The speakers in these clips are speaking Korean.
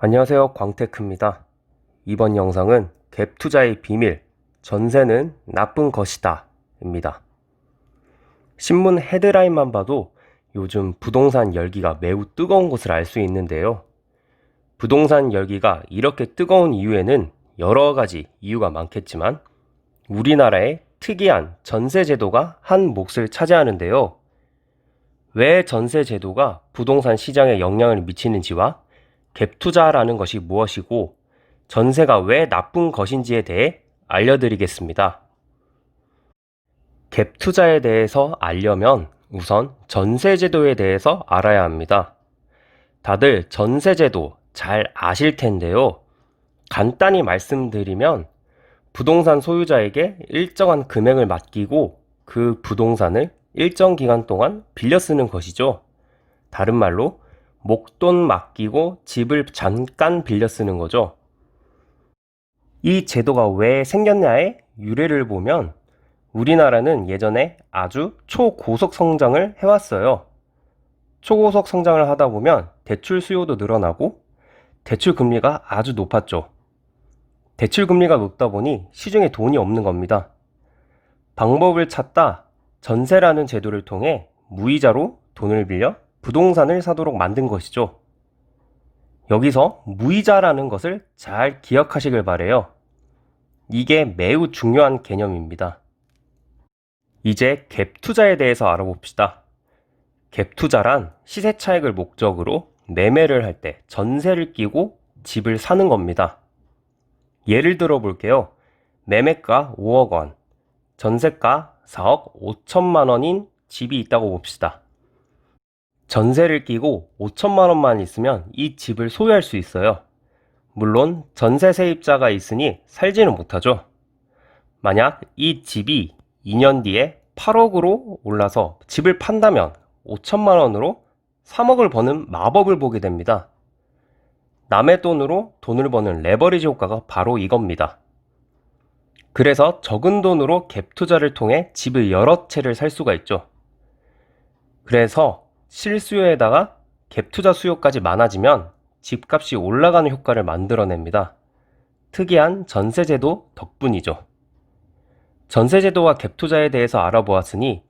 안녕하세요. 광테크입니다. 이번 영상은 갭 투자의 비밀, 전세는 나쁜 것이다. 입니다. 신문 헤드라인만 봐도 요즘 부동산 열기가 매우 뜨거운 것을 알 수 있는데요. 부동산 열기가 이렇게 뜨거운 이유에는 여러 가지 이유가 많겠지만 우리나라의 특이한 전세 제도가 한 몫을 차지하는데요. 왜 전세 제도가 부동산 시장에 영향을 미치는지와 갭 투자라는 것이 무엇이고 전세가 왜 나쁜 것인지에 대해 알려드리겠습니다. 갭 투자에 대해서 알려면 우선 전세 제도에 대해서 알아야 합니다. 다들 전세 제도 잘 아실 텐데요. 간단히 말씀드리면 부동산 소유자에게 일정한 금액을 맡기고 그 부동산을 일정 기간 동안 빌려 쓰는 것이죠. 다른 말로 목돈 맡기고 집을 잠깐 빌려 쓰는 거죠. 이 제도가 왜 생겼냐의 유래를 보면 우리나라는 예전에 아주 초고속 성장을 해왔어요. 초고속 성장을 하다 보면 대출 수요도 늘어나고 대출 금리가 아주 높았죠. 대출 금리가 높다 보니 시중에 돈이 없는 겁니다. 방법을 찾다 전세라는 제도를 통해 무이자로 돈을 빌려 부동산을 사도록 만든 것이죠. 여기서 무이자라는 것을 잘 기억하시길 바래요. 이게 매우 중요한 개념입니다. 이제 갭 투자에 대해서 알아봅시다. 갭 투자란 시세 차익을 목적으로 매매를 할 때 전세를 끼고 집을 사는 겁니다. 예를 들어 볼게요. 매매가 5억 원, 전세가 4억 5천만 원인 집이 있다고 봅시다. 전세를 끼고 5천만 원만 있으면 이 집을 소유할 수 있어요. 물론 전세 세입자가 있으니 살지는 못하죠. 만약 이 집이 2년 뒤에 8억으로 올라서 집을 판다면 5천만 원으로 3억을 버는 마법을 보게 됩니다. 남의 돈으로 돈을 버는 레버리지 효과가 바로 이겁니다. 그래서 적은 돈으로 갭 투자를 통해 집을 여러 채를 살 수가 있죠. 그래서 실수요에다가 갭 투자 수요까지 많아지면 집값이 올라가는 효과를 만들어냅니다. 특이한 전세제도 덕분이죠. 전세제도와 갭 투자에 대해서 알아보았으니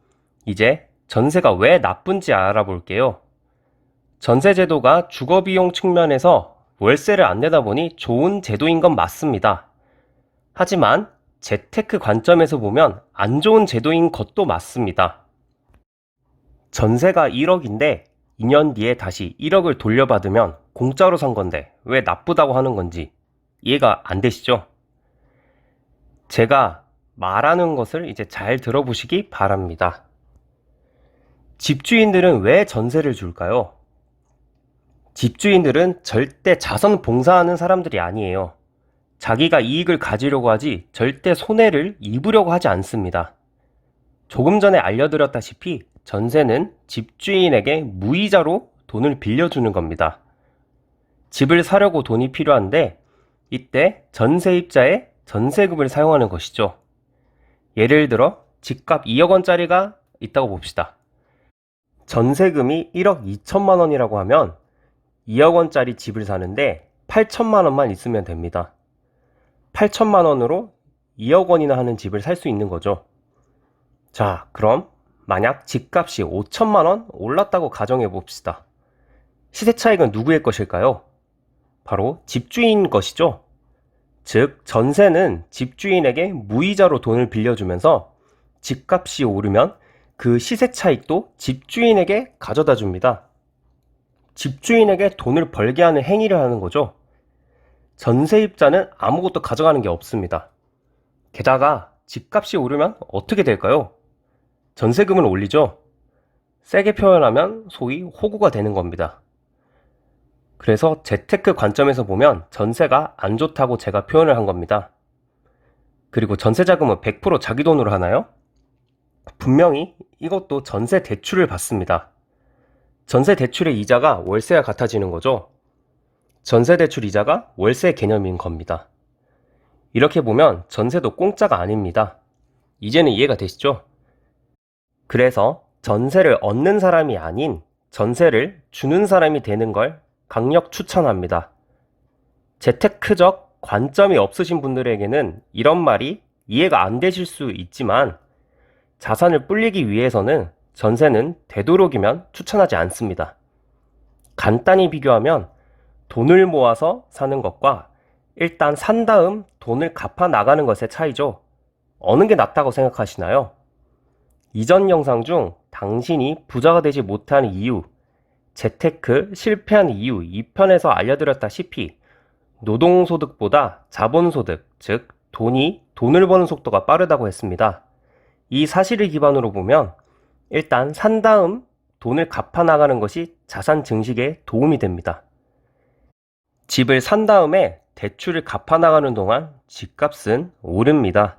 이제 전세가 왜 나쁜지 알아볼게요. 전세제도가 주거비용 측면에서 월세를 안 내다 보니 좋은 제도인 건 맞습니다. 하지만 재테크 관점에서 보면 안 좋은 제도인 것도 맞습니다. 전세가 1억인데 2년 뒤에 다시 1억을 돌려받으면 공짜로 산 건데 왜 나쁘다고 하는 건지 이해가 안 되시죠? 제가 말하는 것을 이제 잘 들어보시기 바랍니다. 집주인들은 왜 전세를 줄까요? 집주인들은 절대 자선 봉사하는 사람들이 아니에요. 자기가 이익을 가지려고 하지 절대 손해를 입으려고 하지 않습니다. 조금 전에 알려드렸다시피 전세는 집주인에게 무이자로 돈을 빌려주는 겁니다. 집을 사려고 돈이 필요한데 이때 전세입자의 전세금을 사용하는 것이죠. 예를 들어 집값 2억 원짜리가 있다고 봅시다. 전세금이 1억 2천만 원이라고 하면 2억 원짜리 집을 사는데 8천만 원만 있으면 됩니다. 8천만 원으로 2억 원이나 하는 집을 살 수 있는 거죠. 자, 그럼 만약 집값이 5천만 원 올랐다고 가정해 봅시다. 시세 차익은 누구의 것일까요? 바로 집주인 것이죠. 즉, 전세는 집주인에게 무이자로 돈을 빌려주면서 집값이 오르면 그 시세 차익도 집주인에게 가져다 줍니다. 집주인에게 돈을 벌게 하는 행위를 하는 거죠. 전세입자는 아무것도 가져가는 게 없습니다. 게다가 집값이 오르면 어떻게 될까요? 전세금을 올리죠. 세게 표현하면 소위 호구가 되는 겁니다. 그래서 재테크 관점에서 보면 전세가 안 좋다고 제가 표현을 한 겁니다. 그리고 전세 자금은 100% 자기 돈으로 하나요? 분명히 이것도 전세 대출을 받습니다. 전세 대출의 이자가 월세와 같아지는 거죠. 전세 대출 이자가 월세 개념인 겁니다. 이렇게 보면 전세도 공짜가 아닙니다. 이제는 이해가 되시죠? 그래서 전세를 얻는 사람이 아닌 전세를 주는 사람이 되는 걸 강력 추천합니다. 재테크적 관점이 없으신 분들에게는 이런 말이 이해가 안 되실 수 있지만 자산을 불리기 위해서는 전세는 되도록이면 추천하지 않습니다. 간단히 비교하면 돈을 모아서 사는 것과 일단 산 다음 돈을 갚아 나가는 것의 차이죠. 어느 게 낫다고 생각하시나요? 이전 영상 중 당신이 부자가 되지 못한 이유, 재테크 실패한 이유 2편에서 알려드렸다시피 노동소득보다 자본소득, 즉 돈이 돈을 버는 속도가 빠르다고 했습니다. 이 사실을 기반으로 보면 일단 산 다음 돈을 갚아 나가는 것이 자산 증식에 도움이 됩니다. 집을 산 다음에 대출을 갚아 나가는 동안 집값은 오릅니다.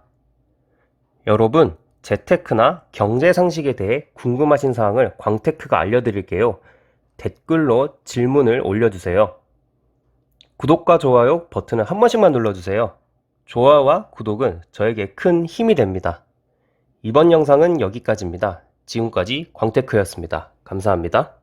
여러분, 재테크나 경제 상식에 대해 궁금하신 사항을 광테크가 알려드릴게요. 댓글로 질문을 올려주세요. 구독과 좋아요 버튼을 한 번씩만 눌러주세요. 좋아요와 구독은 저에게 큰 힘이 됩니다. 이번 영상은 여기까지입니다. 지금까지 광테크였습니다. 감사합니다.